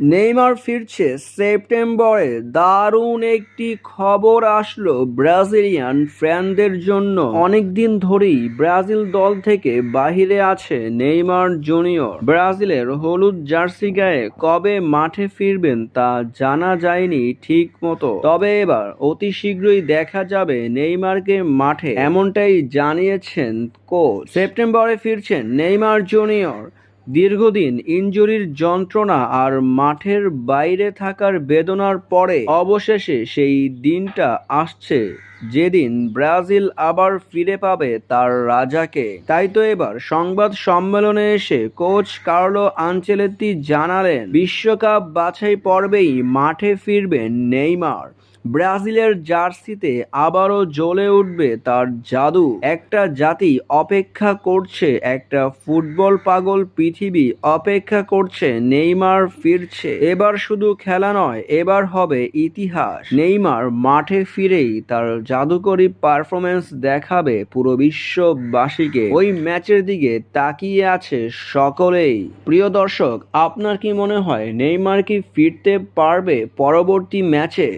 Neymar ফিরছে সেপ্টেম্বরে। দারুণ একটি খবর আসলো ব্রাজিলিয়ান ফ্যানদের জন্য। অনেকদিন ধরেই ব্রাজিল দল থেকে বাহিরে আছে নেইমার জুনিয়র। ব্রাজিলের হলুদ জার্সি গায়ে কবে মাঠে ফিরবেন তা জানা যায়নি ঠিক মতো তবে এবার অতি শীঘ্রই দেখা যাবে নেইমারকে মাঠে, এমনটাই জানিয়েছেন কোচ। সেপ্টেম্বরে ফিরছেন নেইমার জুনিয়র। দীর্ঘদিন ইনজুরির যন্ত্রণা আর মাঠের বাইরে থাকার বেদনার পরে অবশেষে সেই দিনটা আসছে। যেদিন ব্রাজিল আবার ফিরে পাবে তার রাজাকে। তাই তো এবার সংবাদ সম্মেলনে এসে কোচ কার্লো আঞ্চেলেত্তি জানালেন, বিশ্বকাপ বাছাই পর্বেই মাঠে ফিরবেন নেইমার। ব্রাজিলের জার্সিতে আবারও জ্বলে উঠবে তার জাদু। একটা জাতি অপেক্ষা করছে, একটা ফুটবল পাগল পৃথিবী অপেক্ষা করছে, নেইমার ফিরছে। এবার শুধু খেলা নয়, এবার হবে ইতিহাস। নেইমার মাঠে ফিরেই তার জাদুকরী পারফরমেন্স দেখাবে পুরো বিশ্ববাসীকে। ওই ম্যাচের দিকে তাকিয়ে আছে সকলেই। প্রিয় দর্শক, আপনার কি মনে হয়, নেইমার কি ফিরতে পারবে পরবর্তী ম্যাচে?